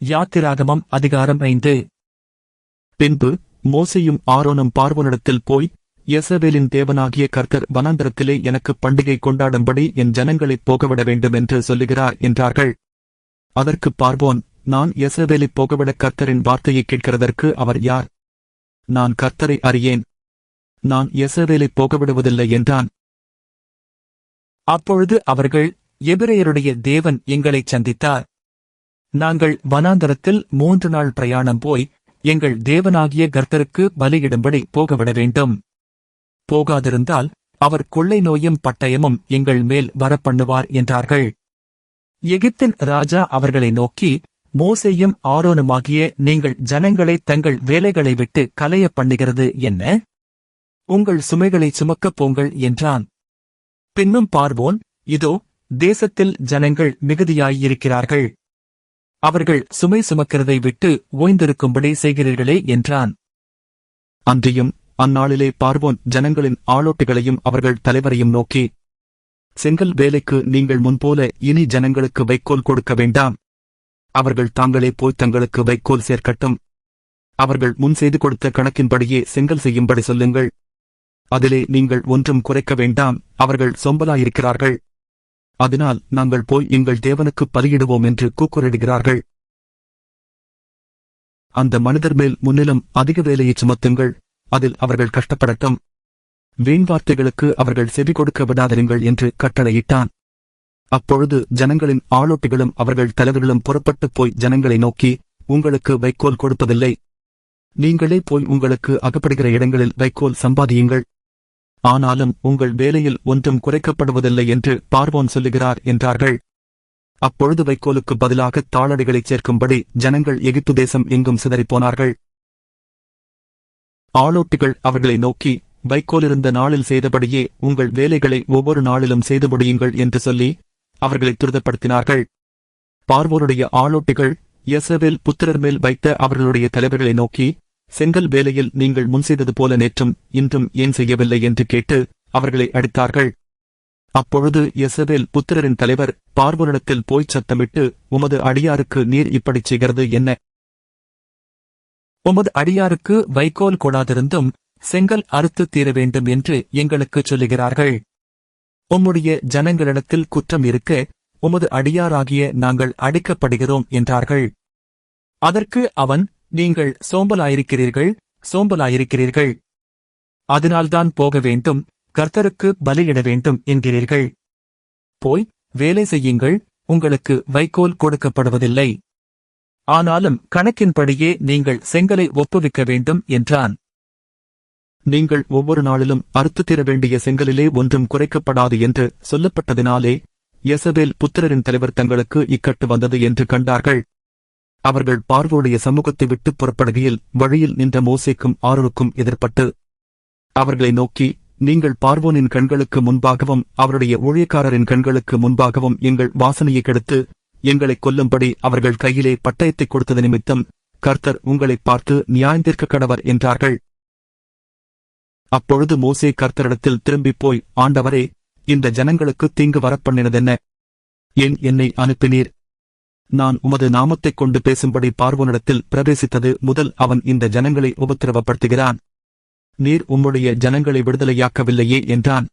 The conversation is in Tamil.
யாத்திராகமம் அதிகாரம் ஐந்து. பின்பு மோசையும் ஆரோனும் பார்வோனிடத்தில் போய் எசவேலின் தேவனாகிய கர்த்தர் வனாந்தரத்திலே எனக்கு பண்டிகை கொண்டாடும்படி என் ஜனங்களைப் போகவிட வேண்டும் என்று சொல்லுகிறார் என்றார்கள். அதற்கு பார்வோன் நான் யெசபேலைப் போகவிட கர்த்தரின் வார்த்தையை கேட்கிறதற்கு அவர் யார்? நான் கர்த்தரை அறியேன். நான் யெசபேலைப் போகவிடுவதில்லை என்றான். அப்பொழுது அவர்கள் எபிரேயருடைய தேவன் எங்களைச் சந்தித்தார். நாங்கள் வனாந்தரத்தில் மூன்று நாள் பிரயாணம் போய் எங்கள் தேவனாகிய கர்த்தருக்கு பலியிடும்படி போகவிட வேண்டும் போகாதிருந்தால் அவர் கொள்ளை நோயும் பட்டயமும் எங்கள் மேல் வரப்பண்ணுவார் என்றார்கள். எகிப்தின் ராஜா அவர்களை நோக்கி மோசையும் ஆரோனுமாகிய நீங்கள் ஜனங்களை தங்கள் வேலைகளை விட்டு கலைய பண்ணுகிறது என்ன? உங்கள் சுமைகளை சுமக்கப் போங்கள் என்றான். பின்னும் பார்வோன் இதோ தேசத்தில் ஜனங்கள் மிகுதியாயிருக்கிறார்கள். அவர்கள் சுமை சுமக்கிறதை விட்டு ஓய்ந்திருக்கும்படி செய்கிறீர்களே என்றான். அன்றியும் அந்நாளிலே பார்வோன் ஜனங்களின் ஆளோட்டிகளையும் அவர்கள் தலைவரையும் நோக்கி செங்கல் வேலைக்கு நீங்கள் முன்போல இனி ஜனங்களுக்கு வைக்கோல் கொடுக்க வேண்டாம். அவர்கள் தாங்களே போய் தங்களுக்கு வைக்கோல் சேர்க்கட்டும். அவர்கள் முன் செய்து கொடுத்த கணக்கின்படியே செங்கல் செய்யும்படி சொல்லுங்கள். அதிலே நீங்கள் ஒன்றும் குறைக்க வேண்டாம். அவர்கள் சொம்பலாயிருக்கிறார்கள். அதனால் நாங்கள் போய் எங்கள் தேவனுக்கு பலியிடுவோம் என்று கூக்குரடுகிறார்கள் அந்த மனிதர் மேல் முன்னிலும் அதிக வேலையை சுமத்துங்கள். அதில் அவர்கள் கஷ்டப்படட்டும். வீண் வார்த்தைகளுக்கு அவர்கள் செவி கொடுக்க விடாதிருங்கள் என்று கட்டளையிட்டான். அப்பொழுது ஜனங்களின் ஆளோட்டிகளும் அவர்கள் தலைவர்களும் புறப்பட்டுப் போய் ஜனங்களை நோக்கி உங்களுக்கு வைக்கோல் கொடுப்பதில்லை. நீங்களே போய் உங்களுக்கு அகப்படுகிற இடங்களில் வைக்கோல் சம்பாதியுங்கள். ஆனாலும் உங்கள் வேலையில் ஒன்றும் குறைக்கப்படுவதில்லை என்று பார்வோன் சொல்லுகிறார் என்றார்கள். அப்பொழுது வைக்கோலுக்கு பதிலாக தாளடிகளைச் சேர்க்கும்படி ஜனங்கள் எகிப்து தேசம் எங்கும் சிதறிப்போனார்கள் ஆளோட்டிகள் அவர்களை நோக்கி வைக்கோலிருந்த நாளில் செய்தபடியே உங்கள் வேலைகளை ஒவ்வொரு நாளிலும் செய்து முடியுங்கள் என்று சொல்லி அவர்களை துரிதப்படுத்தினார்கள். பார்வோருடைய ஆளோட்டிகள் யெசபேல் புத்திரர் மேல் வைத்த அவர்களுடைய தலைவர்களை நோக்கி செங்கல் வேலையில் நீங்கள் முன் செய்தது போல நேற்றும் இன்றும் ஏன் செய்யவில்லை என்று கேட்டு அவர்களை அடித்தார்கள். அப்பொழுது எசவேல் புத்திரரின் தலைவர் பார்வனிடத்தில் போய்ச் சத்தமிட்டு உமது அடியாருக்கு நீர் இப்படிச் செய்கிறது என்ன? உமது அடியாருக்கு வைக்கோல் கொடாதிருந்தும் செங்கல் அறுத்து தீர வேண்டும் என்று எங்களுக்குச் சொல்லுகிறார்கள். உம்முடைய ஜனங்களிடத்தில் குற்றம் இருக்க உமது அடியாராகிய நாங்கள் அடிக்கப்படுகிறோம் என்றார்கள். அதற்கு அவன் நீங்கள் சோம்பலாயிருக்கிறீர்கள் சோம்பலாயிருக்கிறீர்கள். அதனால்தான் போக வேண்டும் கர்த்தருக்கு பலியிட வேண்டும் என்கிறீர்கள். போய் வேலை செய்யுங்கள் உங்களுக்கு வைக்கோல் கொடுக்கப்படுவதில்லை. ஆனாலும் கணக்கின்படியே நீங்கள் செங்கலை ஒப்புவிக்க வேண்டும் என்றான். நீங்கள் ஒவ்வொரு நாளிலும் அறுத்து தீர வேண்டிய செங்கலிலே ஒன்றும் குறைக்கப்படாது என்று சொல்லப்பட்டதினாலே எசபேல் புத்திரரின் தலைவர் தங்களுக்கு இக்கட்டு வந்தது என்று கண்டார்கள். அவர்கள் பார்வோடைய சமூகத்தை விட்டு புறப்படுகையில் வழியில் நின்ற மோசேக்கும் ஆரோனுக்கும் எதிர்ப்பட்டு அவர்களை நோக்கி நீங்கள் பார்வோனின் கண்களுக்கு முன்பாகவும் அவருடைய ஊழியக்காரரின் கண்களுக்கு முன்பாகவும் எங்கள் வாசனையை கெடுத்து எங்களை கொல்லும்படி அவர்கள் கையிலே பட்டயத்தை கொடுத்தது நிமித்தம் கர்த்தர் உங்களைப் பார்த்து நியாயந்திருக்க கடவர் என்றார்கள். அப்பொழுது மோசே கர்த்தரிடத்தில் திரும்பிப் போய் ஆண்டவரே இந்த ஜனங்களுக்கு தீங்கு வரப்பண்ணினதென்ன? ஏன் என்னை அனுப்பினீர். நான் உமது நாமத்தைக் கொண்டு பேசும்படி பார்வோனிடத்தில் பிரவேசித்தது முதல் அவன் இந்த ஜனங்களை உபத்திரவப்படுத்துகிறான். நீர் உம்முடைய ஜனங்களை விடுதலையாக்கவில்லையே என்றான்.